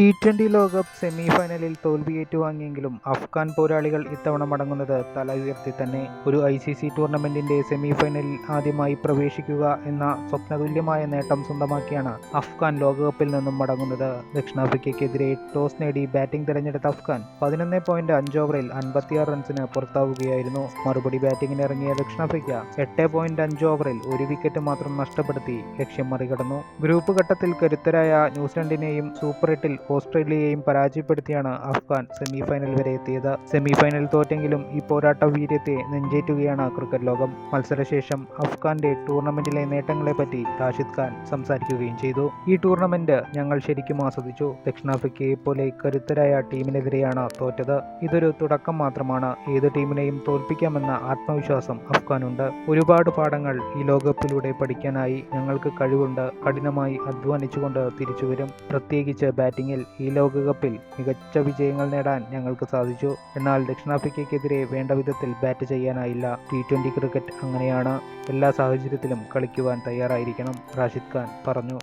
Twenty ലോകകപ്പ് semi ഫൈനലിൽ തോൽവി ഏറ്റുവാങ്ങിയെങ്കിലും അഫ്ഗാൻ പോരാളികൾ ഇത്തവണ മടങ്ങുന്നത് തല ഉയർത്തി തന്നെ. ഒരു ഐ സി സി ടൂർണമെന്റിന്റെ സെമി ഫൈനലിൽ ആദ്യമായി പ്രവേശിക്കുക എന്ന സ്വപ്നതുല്യമായ നേട്ടം സ്വന്തമാക്കിയാണ് അഫ്ഗാൻ ലോകകപ്പിൽ നിന്നും മടങ്ങുന്നത്. ദക്ഷിണാഫ്രിക്കയ്ക്കെതിരെ ടോസ് നേടി ബാറ്റിംഗ് തിരഞ്ഞെടുത്ത അഫ്ഗാൻ പതിനൊന്ന് പോയിന്റ് അഞ്ച് ഓവറിൽ അൻപത്തിയാറ് റൺസിന് പുറത്താവുകയായിരുന്നു. മറുപടി ബാറ്റിംഗിന് ഇറങ്ങിയ ദക്ഷിണാഫ്രിക്ക എട്ട് പോയിന്റ് അഞ്ച് ഓവറിൽ ഒരു വിക്കറ്റ് മാത്രം നഷ്ടപ്പെടുത്തി ലക്ഷ്യം മറികടന്നു. ഗ്രൂപ്പ് ഘട്ടത്തിൽ കരുത്തരായ ന്യൂസിലൻഡിനെയും സൂപ്പർ എട്ടിൽ ഓസ്ട്രേലിയയെയും പരാജയപ്പെടുത്തിയാണ് അഫ്ഗാൻ സെമിഫൈനൽ വരെ എത്തിയത്. സെമിഫൈനൽ തോറ്റെങ്കിലും ഈ പോരാട്ട വീര്യത്തെ നെഞ്ചേറ്റുകയാണ് ക്രിക്കറ്റ് ലോകം. മത്സരശേഷം അഫ്ഗാന്റെ ടൂർണമെന്റിലെ നേട്ടങ്ങളെപ്പറ്റി റാഷിദ് ഖാൻ സംസാരിക്കുകയും ചെയ്തു. ഈ ടൂർണമെന്റ് ഞങ്ങൾ ശരിക്കും ആസ്വദിച്ചു. ദക്ഷിണാഫ്രിക്കയെ പോലെ കരുത്തരായ ടീമിനെതിരെയാണ് തോറ്റത്. ഇതൊരു തുടക്കം മാത്രമാണ്. ഏത് ടീമിനെയും തോൽപ്പിക്കാമെന്ന ആത്മവിശ്വാസം അഫ്ഗാനുണ്ട്. ഒരുപാട് പാഠങ്ങൾ ഈ ലോകകപ്പിലൂടെ പഠിക്കാനായി ഞങ്ങൾക്ക് കഴിവുണ്ട്. കഠിനമായി അധ്വാനിച്ചുകൊണ്ട് തിരിച്ചുവരും. പ്രത്യേകിച്ച് ബാറ്റിംഗിൽ ഈ ലോകകപ്പിൽ മികച്ച വിജയങ്ങൾ നേടാൻ ഞങ്ങൾക്ക് സാധിച്ചു. എന്നാൽ ദക്ഷിണാഫ്രിക്കയ്ക്കെതിരെ വേണ്ട വിധത്തിൽ ബാറ്റ് ചെയ്യാനായില്ല. ടി ട്വന്റി ക്രിക്കറ്റ് അങ്ങനെയാണ്. എല്ലാ സാഹചര്യത്തിലും കളിക്കുവാൻ തയ്യാറായിരിക്കണം റാഷിദ് ഖാൻ പറഞ്ഞു.